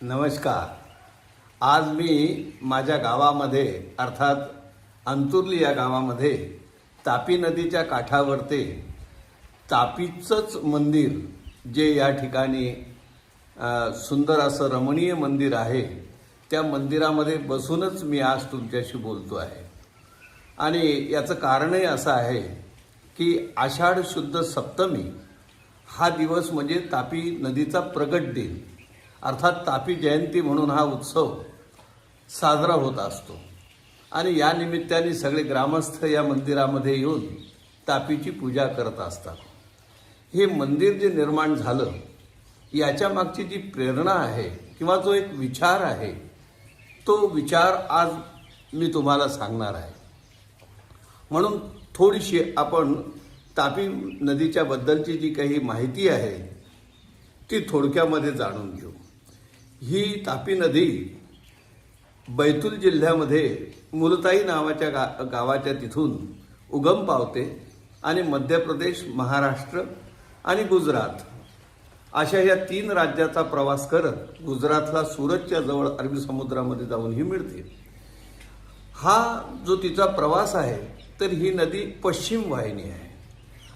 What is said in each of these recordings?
नमस्कार. आज मी माझ्या गावामध्ये अर्थात अंतुर्ली या गावामध्ये तापी नदीच्या काठावरते तापीचंच मंदिर जे या ठिकाणी सुंदर असं रमणीय मंदिर आहे त्या मंदिरामध्ये बसूनच मी आज तुमच्याशी बोलतो आहे. आणि याचं कारणही असं आहे की आषाढ शुद्ध सप्तमी हा दिवस म्हणजे तापी नदीचा प्रगट दिन. अर्थात तापी जयंती म्हणून हा उत्सव साजरा होत असतो. आणि या निमित्ताने सगळे ग्रामस्थ या मंदिरामध्ये येऊन तापीची पूजा करत असतात. हे मंदिर जे निर्माण झालं याच्या मागची जी प्रेरणा आहे किंवा जो एक विचार आहे तो विचार आज मी तुम्हाला सांगणार आहे. म्हणून थोडीशी आपण तापी नदीच्या बद्दलची जी काही माहिती आहे ती थोडक्यामध्ये जाणून घेऊ. ही तापी नदी बैतूल जिल्ह्यामध्ये मुलताई नावाच्या गा गावाच्या तिथून उगम पावते आणि मध्य प्रदेश महाराष्ट्र आणि गुजरात अशा या तीन राज्याचा प्रवास करत गुजरातला सुरतच्या जवळ अरबी समुद्रामध्ये जाऊन ही मिळते. हा जो तिचा प्रवास आहे तर ही नदी पश्चिम वाहिनी आहे.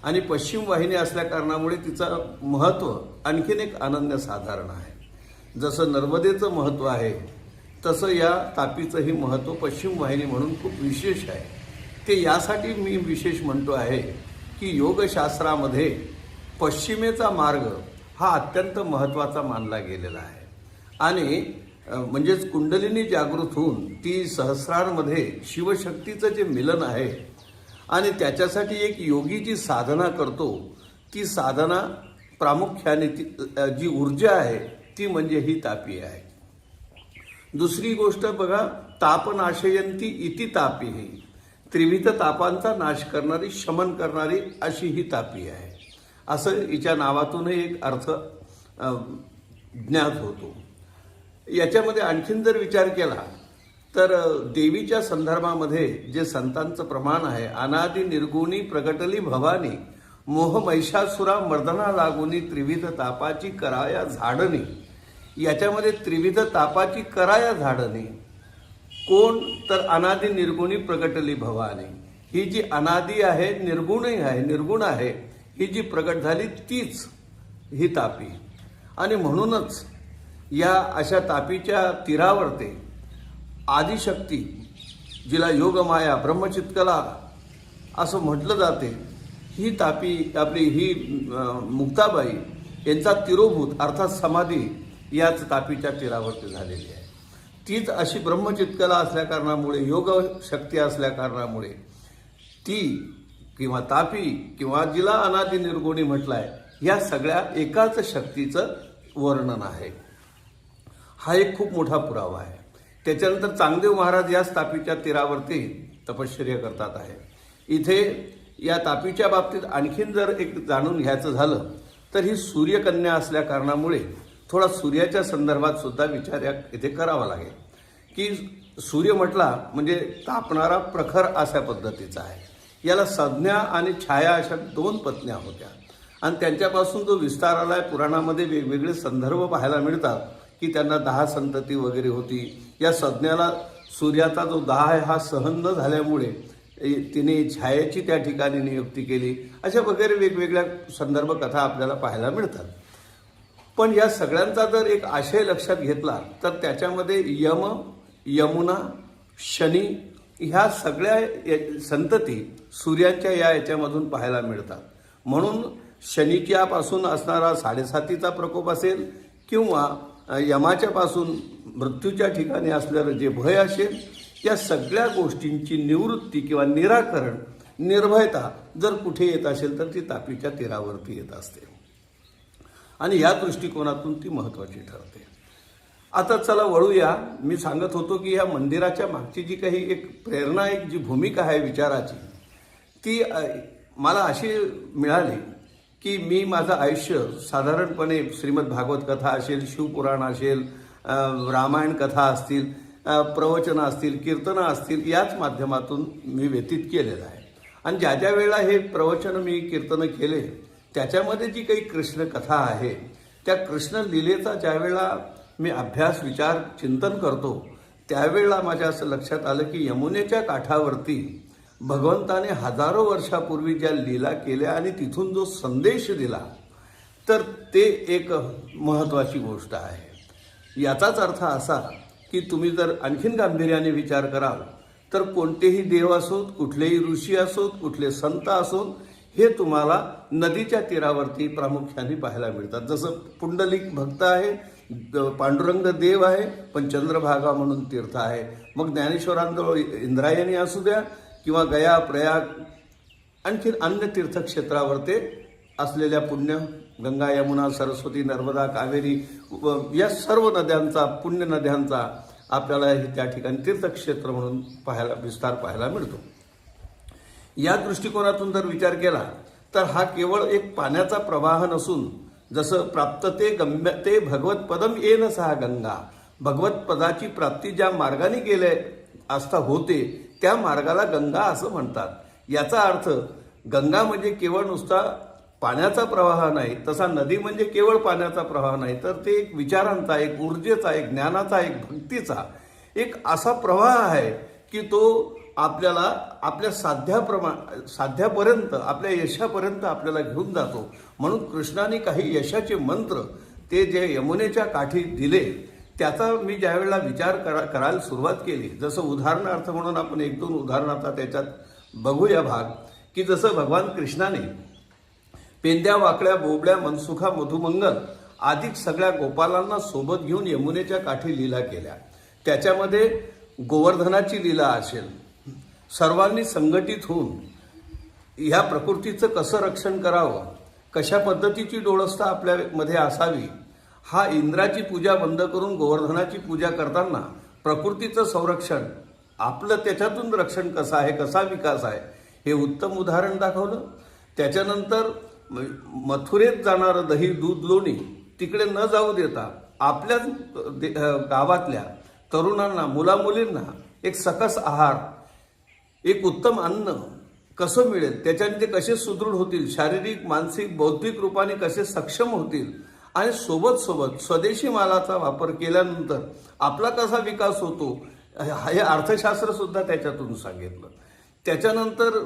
आणि पश्चिम वाहिनी असल्या कारणामुळे तिचं महत्त्व आणखीन एक अनन्यसाधारण आहे. जसं नर्मदेचं महत्त्व आहे तसं या तापीचंही महत्त्व पश्चिम वाहिनी म्हणून खूप विशेष आहे. ते यासाठी मी विशेष म्हणतो आहे की योगशास्त्रामध्ये पश्चिमेचा मार्ग हा अत्यंत महत्त्वाचा मानला गेलेला आहे. आणि म्हणजेच कुंडलिनी जागृत होऊन ती सहस्रांमध्ये शिवशक्तीचं जे मिलन आहे आणि त्याच्यासाठी एक योगी जी साधना करतो ती साधना प्रामुख्याने ती जी ऊर्जा आहे ती म्हणजे ही तापी आहे. दुसरी गोष्ट बघा तापनाशयंती इति तापी ही. त्रिविध तापांचा नाश करणारी शमन करणारी अशी ही तापी आहे. असं हिच्या नावातूनही एक अर्थ ज्ञात होतो. याच्यामध्ये आणखीन जर विचार केला तर देवीच्या संदर्भामध्ये जे संतांचं प्रमाण आहे अनादि निर्गुणी प्रगटली भवानी मोह महिषासुरा मर्दना लागुनी त्रिविध तापाची कराया झाडणी याच्यामध्ये त्रिविध तापाची कराया झाडणे. कोण तर अनादी निर्गुणी प्रगटली भवाने. ही जी अनादी आहे निर्गुणही आहे निर्गुण आहे ही जी प्रगट झाली तीच ही तापी. आणि म्हणूनच या अशा तापीच्या तीरावरते आदिशक्ती जिला योगमाया ब्रह्मचितकला असं म्हटलं जाते ही तापी आपली ही मुक्ताबाई यांचा तिरोभूत अर्थात समाधी याच तापीच्या तीरावरती झालेली आहे. तीच अशी ब्रह्मचितकला असल्याकारणामुळे योग शक्ती असल्याकारणामुळे ती किंवा तापी किंवा जिला अनादि निर्गुणी म्हटलाय या सगळ्या एकाच शक्तीचं वर्णन आहे. हा एक खूप मोठा पुरावा आहे. त्याच्यानंतर चांगदेव महाराज याच तापीच्या तीरावरती तपश्चर्या करतात आहे. इथे या तापीच्या बाबतीत आणखीन जर एक जाणून घ्यायचं झालं तर ही सूर्यकन्या असल्या कारणामुळे थोडा सूर्याच्या संदर्भात सुद्धा विचार या इथे करावा लागेल. की सूर्य म्हटला म्हणजे तापणारा प्रखर अशा पद्धतीचा आहे. याला संज्ञा आणि छाया अशा दोन पत्न्या होत्या. आणि त्यांच्यापासून जो विस्तार आहे पुराणामध्ये वेगवेगळे संदर्भ पाहायला मिळतात की त्यांना दहा संतती वगैरे होती. या संज्ञाला सूर्याचा जो दहा आहे हा सहन न झाल्यामुळे तिने छायेची त्या ठिकाणी नियुक्ती केली. अशा वगैरे वेगवेगळ्या संदर्भ कथा आपल्याला पाहायला मिळतात. पण या सगळ्यांचा जर एक आशय लक्षात घेतला तर त्याच्यामध्ये यम यमुना शनी ह्या सगळ्या या- संतती सूर्याच्या या याच्यामधून पाहायला मिळतात. म्हणून शनीच्यापासून असणारा साडेसातीचा प्रकोप असेल किंवा यमाच्यापासून मृत्यूच्या ठिकाणी असलेलं जे भय असेल या सगळ्या गोष्टींची निवृत्ती किंवा निराकरण निर्भयता जर कुठे येत असेल तर ती तापीच्या तीरावरती येत असते. आणि या दृष्टिकोनातून ती महत्त्वाची ठरते. आता चला वळूया. मी सांगत होतो की या मंदिराच्या मागची जी काही एक प्रेरणा एक जी भूमिका आहे विचाराची ती मला अशी मिळाली की मी माझं आयुष्य साधारणपणे श्रीमद भागवत कथा असेल शिवपुराण असेल रामायण कथा असतील प्रवचनं असतील कीर्तनं असतील याच माध्यमातून मी व्यतीत केलेलं आहे. आणि ज्या ज्या वेळेला हे प्रवचन मी कीर्तनं केले त्याच्यामध्ये जी काही कृष्ण कथा आहे त्या कृष्ण लिलेचा ज्यावेळेला मी अभ्यास विचार चिंतन करतो त्यावेळेला माझ्या असं लक्षात आलं की यमुनेच्या काठावरती भगवंताने हजारो वर्षापूर्वी ज्या लीला केल्या आणि तिथून जो संदेश दिला तर ते एक महत्त्वाची गोष्ट आहे. याचाच अर्थ असा की तुम्ही जर आणखीन गांभीर्याने विचार कराल तर कोणतेही देव असोत कुठलेही ऋषी असोत कुठले संत असोत हे तुम्हाला नदीच्या तीरावरती प्रामुख्याने पाहायला मिळतात. जसं पुंडलिक भक्त आहे पांडुरंग देव आहे पण चंद्रभागा म्हणून तीर्थ आहे. मग ज्ञानेश्वरांजवळ इंद्रायणी असू द्या किंवा गया प्रयाग आणखी अन्य तीर्थक्षेत्रावर ते असलेल्या पुण्य गंगा यमुना सरस्वती नर्मदा कावेरी व या सर्व नद्यांचा पुण्य नद्यांचा आपल्याला हे त्या ठिकाणी तीर्थक्षेत्र म्हणून पाहायला विस्तार पाहायला मिळतो. या दृष्टिकोनातून जर विचार केला तर हा केवळ एक पाण्याचा प्रवाह नसून जसं प्राप्त ते गम्यते भगवत पदम येन सहा गंगा. भगवत पदाची प्राप्ती ज्या मार्गाने गेले असता होते त्या मार्गाला गंगा असं म्हणतात. याचा अर्थ गंगा म्हणजे केवळ नुसता पाण्याचा प्रवाह नाही तसा नदी म्हणजे केवळ पाण्याचा प्रवाह नाही तर ते एक विचारांचा एक ऊर्जेचा एक ज्ञानाचा एक भक्तीचा एक असा प्रवाह आहे की तो आपल्याला आपल्या साध्याप्रमा साध्यापर्यंत आपल्या यशापर्यंत आपल्याला घेऊन जातो. म्हणून कृष्णाने काही यशाचे मंत्र ते जे यमुनेच्या काठी दिले त्याचा मी ज्यावेळेला विचार करा करायला सुरुवात केली जसं उदाहरणार्थ म्हणून आपण एक दोन उदाहरणार्थ त्याच्यात बघूया भाग की जसं भगवान कृष्णाने पेंद्या वाकड्या बोबड्या मनसुखा मधुमंगल अधिक सगळ्या गोपालांना सोबत घेऊन यमुनेच्या काठी लीला केल्या. त्याच्यामध्ये गोवर्धनाची लीला असेल सर्वांनी संघटित होऊन ह्या प्रकृतीचं कसं रक्षण करावं कशा पद्धतीची डोळस्था आपल्यामध्ये असावी हा इंद्राची पूजा बंद करून गोवर्धनाची पूजा करताना प्रकृतीचं संरक्षण आपलं त्याच्यातून रक्षण कसं आहे कसा विकास आहे हे उत्तम उदाहरण दाखवलं. त्याच्यानंतर म- मथुरेत जाणारं दही दूध लोणी तिकडे न जाऊ देता आपल्याच दे- गावातल्या तरुणांना मुलामुलींना एक सकस आहार एक उत्तम अन्न कसं मिळेल? त्याच्याने ते कसे सुदृढ होतील? शारीरिक मानसिक बौद्धिक रूपाने कसे सक्षम होतील? आणि सोबत सोबत स्वदेशी मालाचा वापर केल्यानंतर आपला कसा विकास होतो? हे अर्थशास्त्र सुद्धा त्याच्यातून सांगितलं. त्याच्यानंतर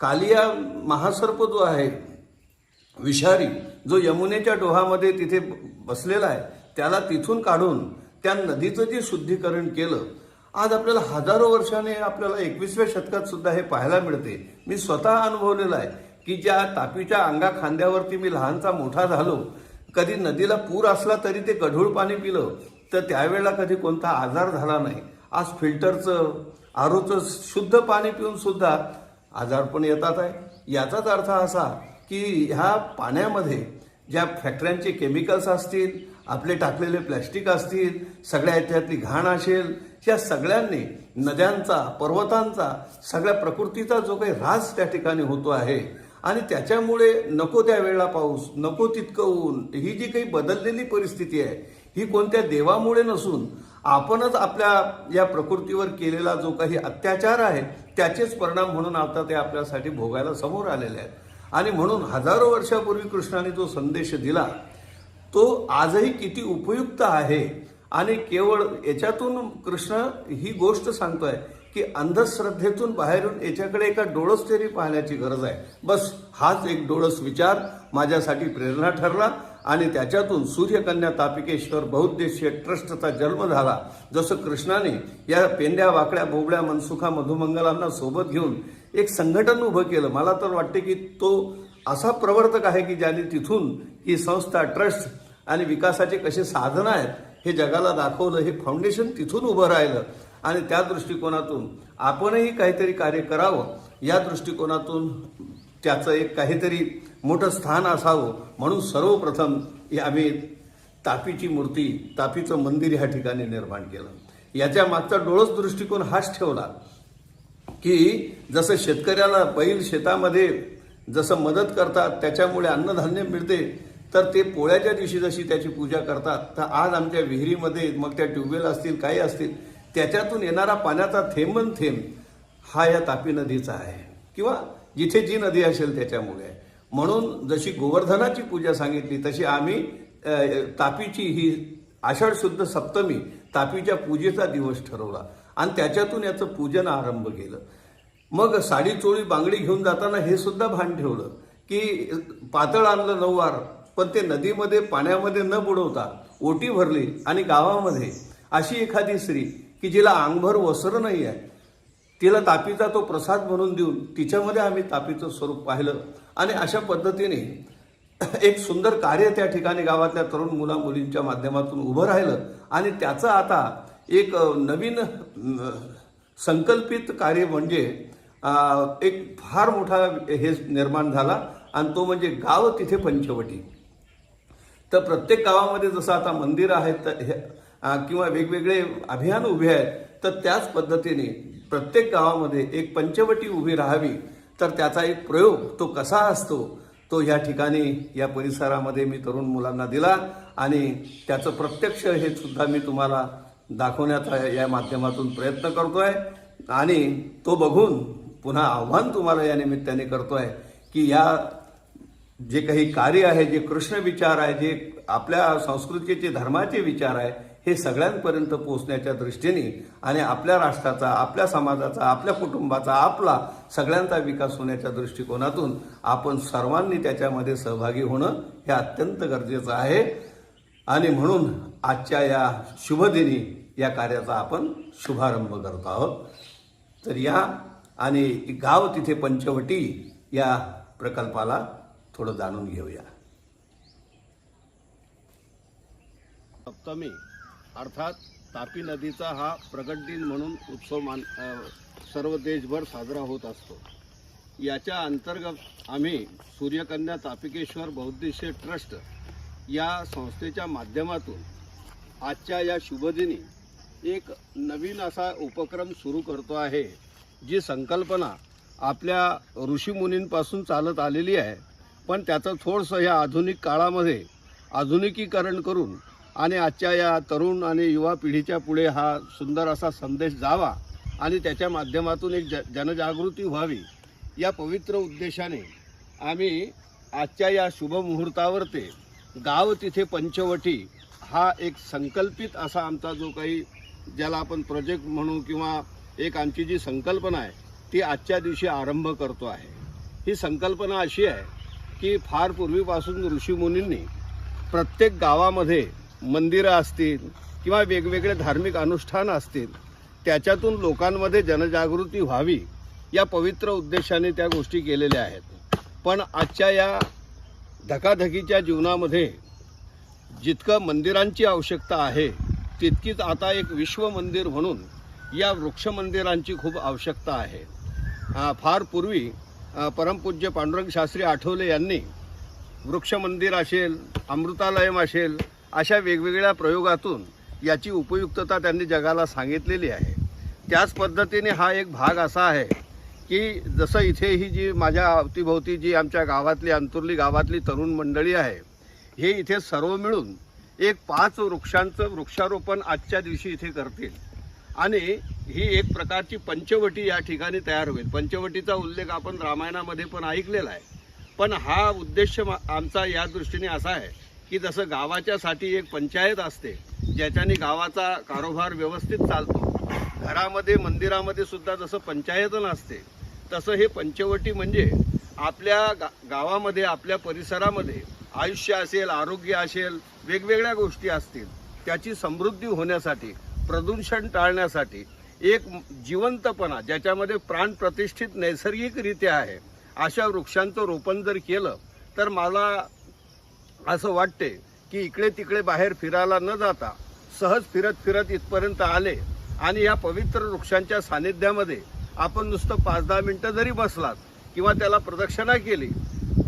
कालिया महासर्प जो आहे विषारी जो यमुनेच्या डोहामध्ये तिथे बसलेला आहे त्याला तिथून काढून त्या नदीचं जे शुद्धीकरण केलं आज आपल्याला हजारो वर्षाने आपल्याला एकवीसव्या शतकात सुद्धा हे पाहायला मिळते. मी स्वतः अनुभवलेलं आहे की ज्या तापीच्या अंगा खांद्यावरती मी लहानचा मोठा झालो कधी नदीला पूर असला तरी ते गढूळ पाणी पिलं तर त्यावेळेला कधी कोणता आजार झाला नाही. आज फिल्टरचं आरोचं शुद्ध पाणी पिऊन सुद्धा आजार पण येतात आहे. याचाच अर्थ असा की ह्या पाण्यामध्ये ज्या फॅक्टऱ्यांचे केमिकल्स असतील आपले टाकलेले प्लॅस्टिक असतील सगळ्या याच्यातली घाण असेल या सगळ्यांनी नद्यांचा पर्वतांचा सगळ्या प्रकृतीचा जो काही ऱ्हास त्या ठिकाणी होतो आहे. आणि त्याच्यामुळे नको त्या वेळेला पाऊस नको तितकं ऊन ही जी काही बदललेली परिस्थिती आहे ही कोणत्या देवामुळे नसून आपणच आपल्या या प्रकृतीवर केलेला जो काही अत्याचार आहे त्याचेच परिणाम म्हणून आता ते आपल्यासाठी भोगायला समोर आलेले आहेत. आणि म्हणून हजारो वर्षापूर्वी कृष्णाने जो संदेश दिला तो आजही किती उपयुक्त आहे? आणि केवळ याच्यातून कृष्ण ही गोष्ट सांगतोय की अंधश्रद्धेतून बाहेरून याच्याकडे एका डोळस तरी पाहण्याची गरज आहे. बस हाच एक डोळस विचार माझ्यासाठी प्रेरणा ठरला आणि त्याच्यातून सूर्यकन्या तापिकेश्वर बहुद्देशीय ट्रस्टचा जन्म झाला. जसं कृष्णाने या पेंड्या वाकड्या बोबड्या मनसुखा मधुमंगलांना सोबत घेऊन एक संघटन उभं केलं. मला तर वाटते की तो असा प्रवर्तक आहे की ज्याने तिथून ही संस्था ट्रस्ट आणि विकासाचे कसे साधनं आहेत हे जगाला दाखवलं हे फाउंडेशन तिथून उभं राहिलं. आणि त्या दृष्टिकोनातून आपणही काहीतरी कार्य करावं या दृष्टिकोनातून त्याचं एक काहीतरी मोठं स्थान असावं म्हणून सर्वप्रथम आम्ही तापीची मूर्ती तापीचं मंदिर ह्या ठिकाणी निर्माण केलं. याच्या मागचा डोळस दृष्टिकोन हाच ठेवला की जसं शेतकऱ्याला बैल शेतामध्ये जसं मदत करतात त्याच्यामुळे अन्नधान्य मिळते तर ते पोळ्याच्या दिवशी जशी त्याची पूजा करतात तर आज आमच्या विहिरीमध्ये मग त्या ट्यूबवेल असतील काही असतील त्याच्यातून येणारा पाण्याचा थेंबन थेंब हा या तापी नदीचा आहे. किंवा जिथे जी नदी असेल त्याच्यामुळे. आहे. म्हणून जशी गोवर्धनाची पूजा सांगितली तशी आम्ही तापीची ही आषाढ शुद्ध सप्तमी तापीच्या पूजेचा दिवस ठरवला. आणि त्याच्यातून याचं पूजन आरंभ केलं. मग साडी चोळी बांगडी घेऊन जाताना हे सुद्धा भान ठेवलं की पातळ आणलं नऊवार पण ते नदीमध्ये पाण्यामध्ये न बुडवता ओटी भरली आणि गावामध्ये अशी एखादी स्त्री की जिला अंगभर वस्त्र नाही आहे तिला तापीचा तो प्रसाद म्हणून देऊन तिच्यामध्ये आम्ही तापीचं स्वरूप पाहिलं. आणि अशा पद्धतीने एक सुंदर कार्य त्या ठिकाणी गावातल्या तरुण मुला मुलींच्या माध्यमातून उभं राहिलं. आणि त्याचं आता एक नवीन संकल्पित कार्य म्हणजे एक फार मोठा हे निर्माण झाला. आणि तो म्हणजे गाव तिथे पंचवटी. तर प्रत्येक गावामध्ये जसं आता मंदिर आहेत तर हे- किंवा वेगवेगळे अभियान उभे आहेत तर त्याच पद्धतीने प्रत्येक गावामध्ये एक पंचवटी उभी राहावी. तर त्याचा एक प्रयोग तो कसा असतो तो या ठिकाणी या परिसरामध्ये मी तरुण मुलांना दिला आणि त्याचं प्रत्यक्ष हे सुद्धा मी तुम्हाला दाखवण्याचा या माध्यमातून प्रयत्न करतो आहे आणि तो बघून पुन्हा आव्हान तुम्हाला या निमित्ताने करतो आहे की या जे काही कार्य आहे जे कृष्ण विचार आहे जे आपल्या संस्कृतीचे धर्माचे विचार आहे हे सगळ्यांपर्यंत पोहोचण्याच्या दृष्टीने आणि आपल्या राष्ट्राचा आपल्या समाजाचा आपल्या कुटुंबाचा आपला सगळ्यांचा विकास होण्याच्या दृष्टिकोनातून आपण सर्वांनी त्याच्यामध्ये सहभागी होणं हे अत्यंत गरजेचं आहे. आणि म्हणून आजच्या या शुभदिनी या कार्याचा आपण शुभारंभ करत आहोत. तर या आणि गाव तिथे पंचवटी या प्रकल्पाला थोडं जाणून घेऊया. सप्तमी अर्थात तापी नदीचा हा प्रगट दिन म्हणून उत्सव मान सर्व देशभर साजरा होत असतो. याच्या अंतर्गत आम्ही सूर्यकन्या तापिकेश्वर बौद्धिश्य ट्रस्ट या संस्थेच्या माध्यमातून आजच्या या शुभदिनी एक नवीन असा उपक्रम सुरू करतो आहे जी संकल्पना आपल्या ऋषीमुनींपासून चालत आलेली आहे. पण त्याचं थोडंसं या आधुनिक काळामध्ये आधुनिकीकरण करून आणि आजच्या या तरुण आणि युवा पिढीच्या पुढे हा सुंदर असा संदेश जावा आणि त्याच्या माध्यमातून एक ज जनजागृती व्हावी या पवित्र उद्देशाने आम्ही आजच्या या शुभमुहूर्तावर ते गाव तिथे पंचवटी हा एक संकल्पित असा आमचा जो काही ज्याला आपण प्रोजेक्ट म्हणू किंवा एक आमची जी संकल्पना आहे ती आजच्या दिवशी आरंभ करतो आहे. ही संकल्पना अशी आहे की फार पूर्वीपासून ऋषीमुनींनी प्रत्येक गावामध्ये मंदिरं असतील किंवा वेगवेगळे धार्मिक अनुष्ठान असतील त्याच्यातून लोकांमध्ये जनजागृती व्हावी या पवित्र उद्देशाने त्या गोष्टी केलेल्या आहेत. पण आजच्या या धकाधकीच्या जीवनामध्ये जितकं मंदिरांची आवश्यकता आहे तितकीच आता एक विश्व मंदिर म्हणून या वृक्ष मंदिरांची खूप आवश्यकता आहे. फार पूर्वी परमपूज्य पांडुरंग शास्त्री आठवले यांनी वृक्ष मंदिर असेल अमृतालयम असेल अशा वेगवेगळ्या प्रयोगातून याची उपयुक्तता त्यांनी जगाला सांगितलेली आहे. त्याच पद्धतीने हा एक भाग असा आहे की जसं इथे ही जी माझ्या अवतीभोवती जी आमच्या गावातली अंतुर्ली गावातली तरुण मंडळी आहे हे इथे सर्व मिळून एक पाच वृक्षांचं वृक्षारोपण आजच्या दिवशी इथे करतील. आणि ही एक प्रकारची पंचवटी या ठिकाणी तयार होईल. पंचवटीचा उल्लेख आपण रामायणामध्ये पण ऐकलेला आहे. पण हा उद्देश आमचा या दृष्टीने असा आहे की जसं गावाच्यासाठी एक पंचायत असते ज्याच्याने गावाचा कारोबार व्यवस्थित चालतो. घरामध्ये मंदिरामध्ये सुद्धा जसं पंचायत असते तसं हे पंचवटी म्हणजे आपल्या गा गावामध्ये आपल्या परिसरामध्ये आयुष्य असेल आरोग्य असेल वेगवेगळ्या गोष्टी असतील त्याची समृद्धी होण्यासाठी प्रदूषण टाळण्यासाठी एक जिवंतपणा ज्याच्यामध्ये प्राण प्रतिष्ठित नैसर्गिकरित्या आहे अशा वृक्षांचं रोपण जर केलं तर मला असं वाटते की इकडे तिकडे बाहेर फिरायला न जाता सहज फिरत फिरत इथपर्यंत आले आणि या पवित्र वृक्षांच्या सानिध्यामध्ये आपण नुसतं पाच दहा मिनटं जरी बसलात किंवा त्याला प्रदक्षिणा केली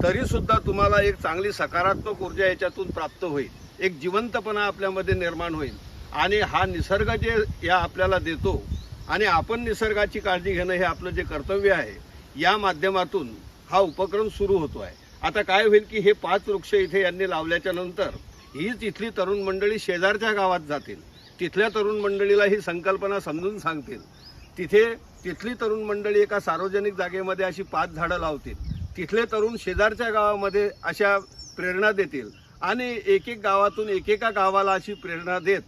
तरीसुद्धा तुम्हाला एक चांगली सकारात्मक ऊर्जा याच्यातून प्राप्त होईल. एक जिवंतपणा आपल्यामध्ये निर्माण होईल. आणि हा निसर्ग जे या आपल्याला देतो आणि आपण निसर्गाची काळजी घेणं हे आपलं जे कर्तव्य आहे या माध्यमातून हा उपक्रम सुरू होतो आहे. आता काय होईल की हे पाच वृक्ष इथे यांनी लावल्याच्या नंतर हीच इथली तरुण मंडळी शेजारच्या गावात जातील. तिथल्या तरुण मंडळीला ही संकल्पना समजून सांगतील. तिथे तिथली तरुण मंडळी एका सार्वजनिक जागेमध्ये अशी पाच झाडं लावतील. तिथले तरुण शेजारच्या गावामध्ये अशा प्रेरणा देतील. आणि एक एक गावातून एकेका गावाला अशी प्रेरणा देत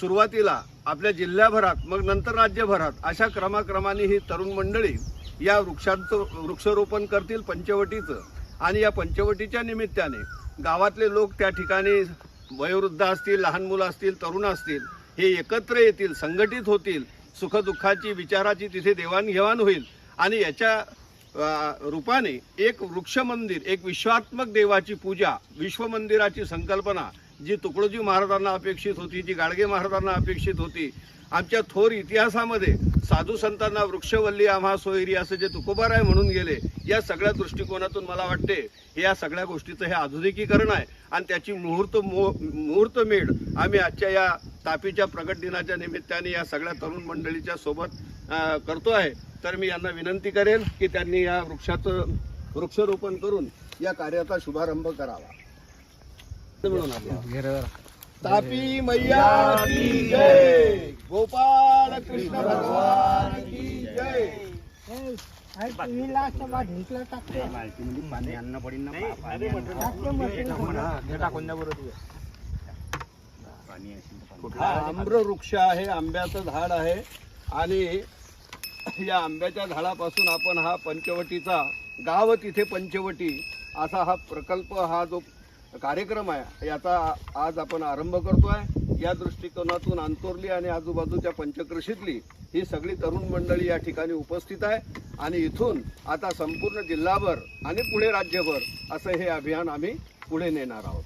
सुरुवातीला आपल्या जिल्ह्याभरात मग नंतर राज्यभरात अशा क्रमाक्रमाने ही तरुण मंडळी या वृक्षांचं वृक्षारोपण करतील पंचवटीचं. आणि या पंचवटीच्या निमित्ताने गावातले लोक त्या ठिकाणी वयोवृद्ध असतील लहान मुलं असतील तरुण असतील हे एकत्र येतील संघटित होतील. सुखदुःखाची विचाराची तिथे देवाणघेवाण होईल. आणि याच्या रूपाने एक वृक्ष मंदिर एक विश्वात्मक देवाची पूजा विश्वमंदिराची संकल्पना जी तुकडोजी महाराजांना अपेक्षित होती जी गाडगे महाराजांना अपेक्षित होती आमच्या थोर इतिहासामध्ये साधू संतांना वृक्षवल्ली आम्हा सोयरी असं जे तुकोबाराय म्हणून गेले या सगळ्या दृष्टिकोनातून मला वाटते हे या सगळ्या गोष्टीचं हे आधुनिकीकरण आहे. आणि त्याची मुहूर्त मुहूर्त मेढ आम्ही आजच्या या तापीच्या प्रगट दिनाच्या निमित्ताने या सगळ्या तरुण मंडळीच्या सोबत करतो आहे. तर मी यांना विनंती करेन की त्यांनी या वृक्षाचं वृक्षारोपण करून या कार्याचा शुभारंभ करावा. तापी मैया की जय. गोपाल कृष्ण भगवान की जय. हा आम्र वृक्ष आहे आंब्याचं झाड आहे. आणि या आंब्याच्या झाडापासून आपण हा पंचवटीचा गाव तिथे पंचवटी असा हा प्रकल्प हा जो कार्यक्रम आहे. याचा आज आपण आरंभ करतोय. या दृष्टिकोनातून अंतोरली आणि आजूबाजूच्या पंचकृषीतली ही सगळी तरुण मंडळी या ठिकाणी उपस्थित आहे. आणि इथून आता संपूर्ण जिल्हाभर आणि पुढे राज्यभर असं हे अभियान आम्ही पुढे नेणार आहोत.